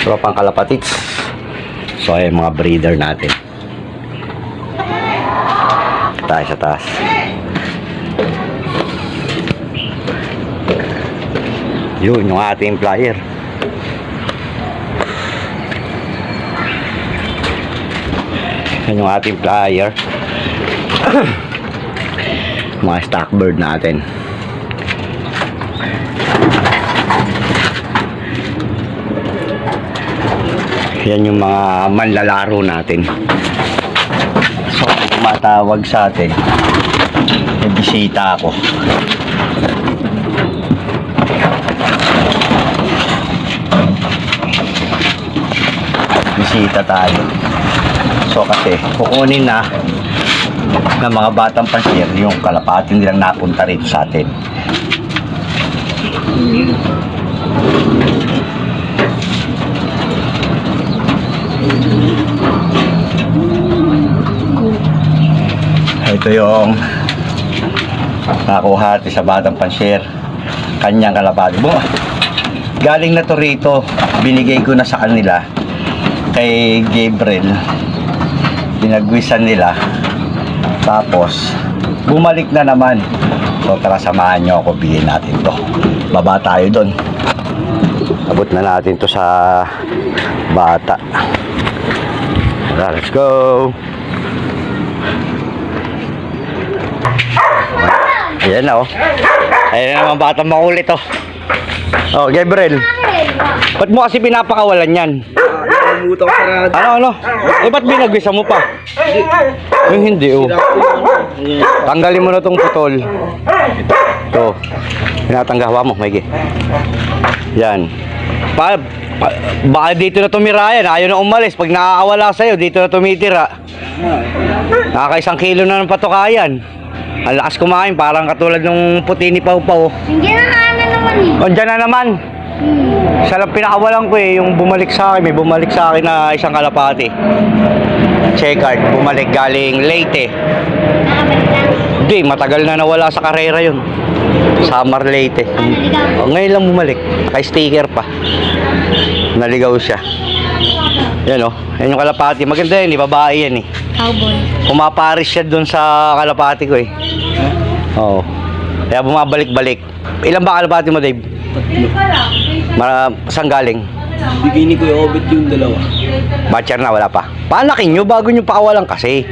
Tropang kalapatits. So, ayan mga breeder natin. Tayo sa taas. Yun, yung ating flyer. Yan yung ating flyer. mga stock bird natin. Yan yung mga manlalaro natin. So, tumatawag sa atin, may bisita ako. Bisita tayo. So, kasi kukunin na ng mga batang pansir yung kalapati nilang napunta rito sa atin. Ito yung nakuha natin sa Batang Panser. Kanyang kalapati. Bo, galing na to rito. Binigay ko na sa kanila kay Gabriel. Pinagwisan nila. Tapos, bumalik na naman. So, tara samahan nyo ako. Bigyan natin to. Baba tayo doon. Abot na natin to sa bata. Tara, let's go. Ayan na oh. Ayan na naman batang makulit oh. Oh, Gabriel. Ba't mo kasi pinapakawalan yan? Ano, ano? Eh, ba't binagwisa mo pa? Yung hindi oh. Tanggalin mo na tong putol. Ito. Tinatanggawa mo, Maigi. Yan. Pa, pa, baka dito na tumira yan. Ayaw na umalis. Pag nakakawala sa'yo, dito na tumitira. Nakakaisang kilo na ng patukayan. Ang lakas kumain, parang katulad ng puti ni Pau Pau. Hindi na na naman eh. O, dyan na naman. Hmm. Siya lang pinakawalan ko eh, yung bumalik sa akin. May bumalik sa akin na isang kalapati. Checkered, bumalik galing. Nakabalik lang. Hindi, matagal na nawala sa karera yun. Summer. Ah, naligaw. O, ngayon lang bumalik. Kay sticker pa. Naligaw siya. Yan o. Yan yung kalapati. Maganda yan, eh. Babae yan eh. Cowboy. Pumaparis siya doon sa kalapati ko eh. Oo. Kaya bumabalik-balik. Ilan ba kalapati mo, Dave? Mara, saan galing? Bigay ni Kuya Obet yung dalawa. Batcher na, wala pa. Panakin nyo bago nyo pakawalan kasi.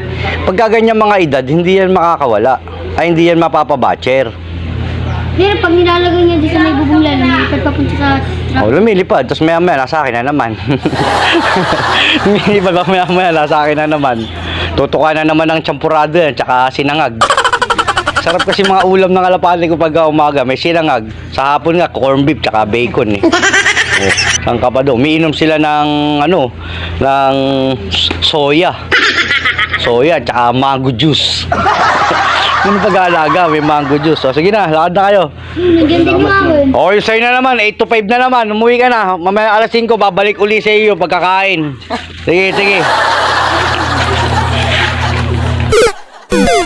Pagka ganyan mga edad, hindi yan makakawala. Ay, hindi yan mapapabatcher. Pero pag nilalagay niya dito sa may bubong lalo, nilipad papunta sa trap. O, lumilipad. Tapos maya maya, nasa akin na naman. lumilipad pa maya maya, nasa akin na naman. Tutukan na naman ng champurado yan, tsaka sinangag. Sarap kasi mga ulam ng kalapati ko pagka umaga. May sinangag. Sa hapon nga, corn beef, tsaka bacon eh. Oh, saan ka pa doon? Umiinom sila ng, ano, ng soya. Soya, tsaka mango juice. Yung pag-aalaga, may mango juice. O, sige na, lakad na kayo. Hmm, nandiyan din yung awin. O, yung sa'yo na naman, 8 to 5 na naman. Umuwi ka na. Mamaya alas 5, babalik uli sa iyo pagkakain. Sige, sige. Thank you.